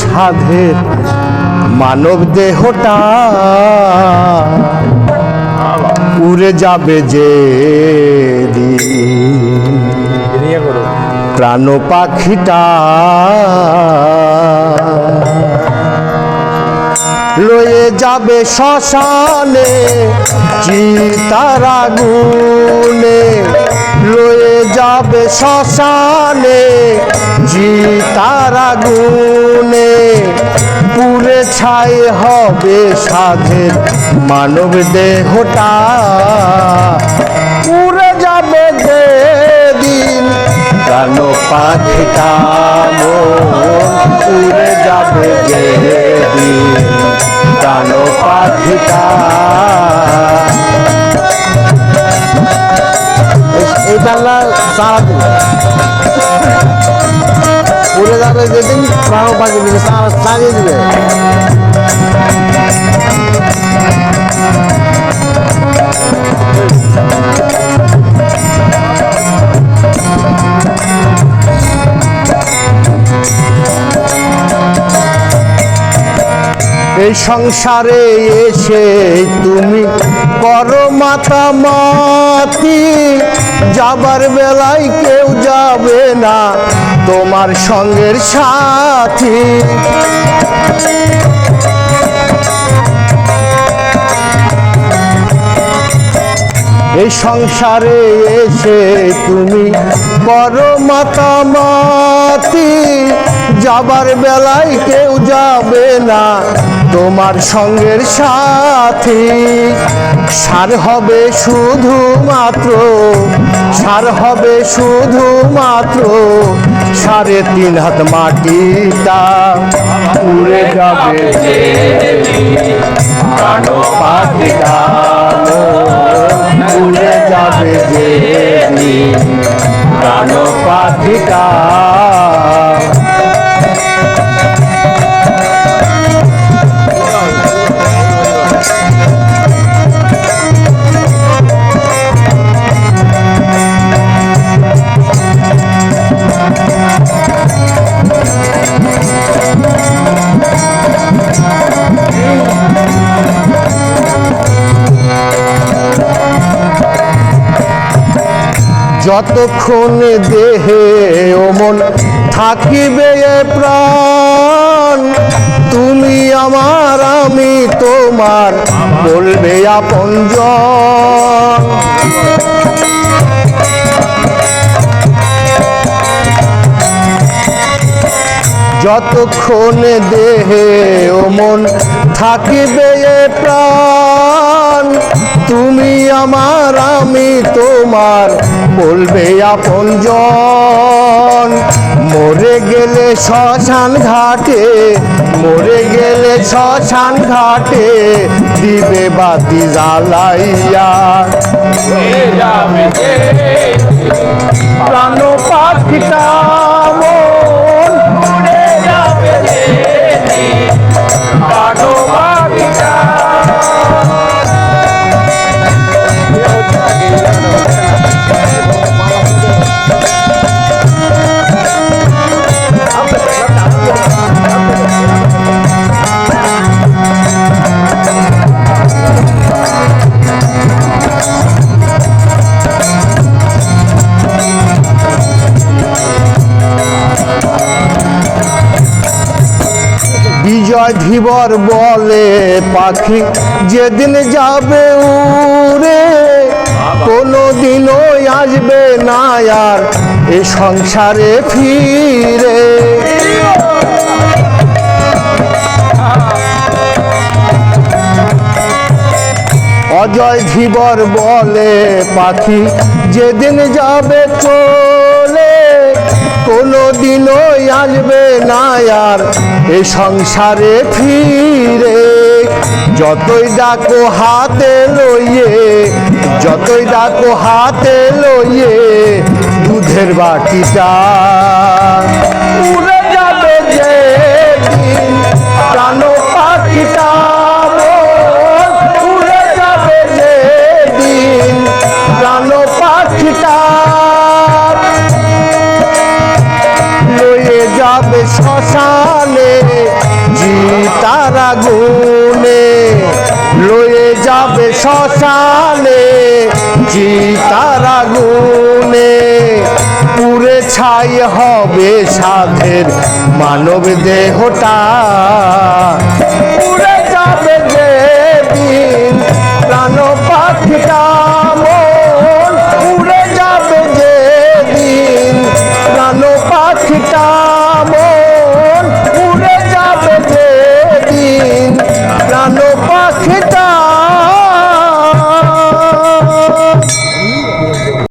সাধের মানব দেহটা উড়ে যাবে যে প্রাণ পাখিটা। লয়ে যাবে শ্মশানে, চিতার আগুনে। লয়ে যাবে শ্মশানে চিতার আগুনে পুরে ছাই হবে সাধের মানব দেহটা। উড়ে যাবে যে দিন প্রাণ পাখিটা উড়ে যাবে যে দিন প্রাণ পাখিটা। এই ডাল্লা সারা যাবে যেদিন প্রাণ পাখি দিবে সারিয়ে দিবে। এই সংসারে এসে তুমি করো মাতা। মাতি যাবার বেলায় কেউ যাবে না তোমার সঙ্গের সাথী। এই সংসারে এসে তুমি করো মাতামাতি যাবার বেলায় কেউ যাবে না তোমার সঙ্গের সাথী। সার হবে শুধু মাত্র সার হবে শুধু মাত্র সাড়ে তিন হাত মাটিটা উড়ে যাবে পাখিটা উড়ে যাবে যে। প্রাণ পাখিটা যতক্ষণ দেহে ওমন থাকিবে প্রাণ তুমি আমার আমি তোমার বলবে আপনজন যতক্ষণ দেহে ওমন থাকিবে এ প্রাণ, তুমি আমার, আমি তোমার, বলবে আপনজন মরে গেলে শ্মশান ঘাটে, মরে গেলে শ্মশান ঘাটে, দিবে বাতি জ্বালাইয়া। প্রাণ পাখিটা ধীবর বলে পাখি, যেদিন যাবে উড়ে কোনো দিনও আসবে না আর এ সংসারে ফিরে। অজয় ধীবর বলে, পাখি, যেদিন যাবে চলে কোনো দিনও আসবে না আর। এ সংসারে ফিরে যতই ডাকো হাতে লইয়ে, যতই ডাকো হাতে লইয়ে, দুধের বাটিটা আগুনে লয়ে যাবে শ্মশানে চিতার আগুনে পুরে ছাই হবে সাধের মানব দেহটা।